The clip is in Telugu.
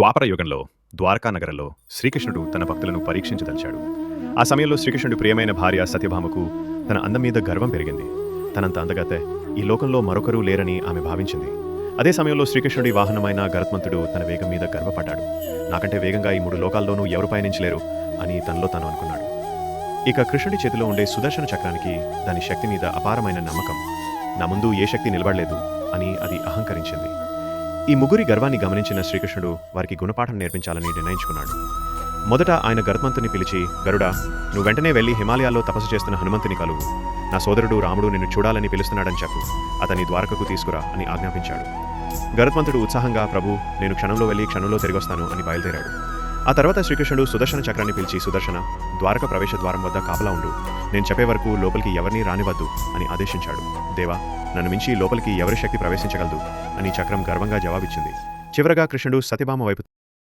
ద్వాపర యుగంలో ద్వారకా నగరంలో శ్రీకృష్ణుడు తన భక్తులను పరీక్షించదలిచాడు. ఆ సమయంలో శ్రీకృష్ణుడి ప్రియమైన భార్య సత్యభామకు తన అందం మీద గర్వం పెరిగింది. తనంత అందగతే ఈ లోకంలో మరొకరూ లేరని ఆమె భావించింది. అదే సమయంలో శ్రీకృష్ణుడి వాహనమైన గరుత్మంతుడు తన వేగం మీద గర్వపడ్డాడు. నాకంటే వేగంగా ఈ మూడు లోకాల్లోనూ ఎవరు పయనించలేరు అని తనలో తాను అనుకున్నాడు. ఇక కృష్ణుడి చేతిలో ఉండే సుదర్శన చక్రానికి దాని శక్తి మీద అపారమైన నమ్మకం. నా ముందు ఏ శక్తి నిలబడలేదు అని అది అహంకరించింది. ఈ ముగ్గురి గర్వాన్ని గమనించిన శ్రీకృష్ణుడు వారికి గుణపాఠం నేర్పించాలని నిర్ణయించుకున్నాడు. మొదట ఆయన గరుత్మంతుని పిలిచి గరుడా నువ్వు వెంటనే వెళ్ళి హిమాలయాల్లో తపస్సు చేస్తున్న హనుమంతుని కలువు. నా సోదరుడు రాముడు నిన్ను చూడాలని పిలుస్తున్నాడని చెప్పు. అతని ద్వారకకు తీసుకురా అని ఆజ్ఞాపించాడు. గరుత్మంతుడు ఉత్సాహంగా ప్రభు నేను క్షణంలో వెళ్ళి క్షణంలో తిరిగొస్తాను అని బయలుదేరాడు. ఆ తర్వాత శ్రీకృష్ణుడు సుదర్శన చక్రాన్ని పిలిచి సుదర్శన ద్వారక ప్రవేశ ద్వారం వద్ద కాపలా ఉండు. నేను చెప్పే వరకు లోపలికి ఎవరినీ రానివద్దు అని ఆదేశించాడు. దేవా నన్ను మించి లోపలికి ఎవరి శక్తి ప్రవేశించగలదు అని చక్రం గర్వంగా జవాబిచ్చింది. చివరగా కృష్ణుడు సతిభామ వైపు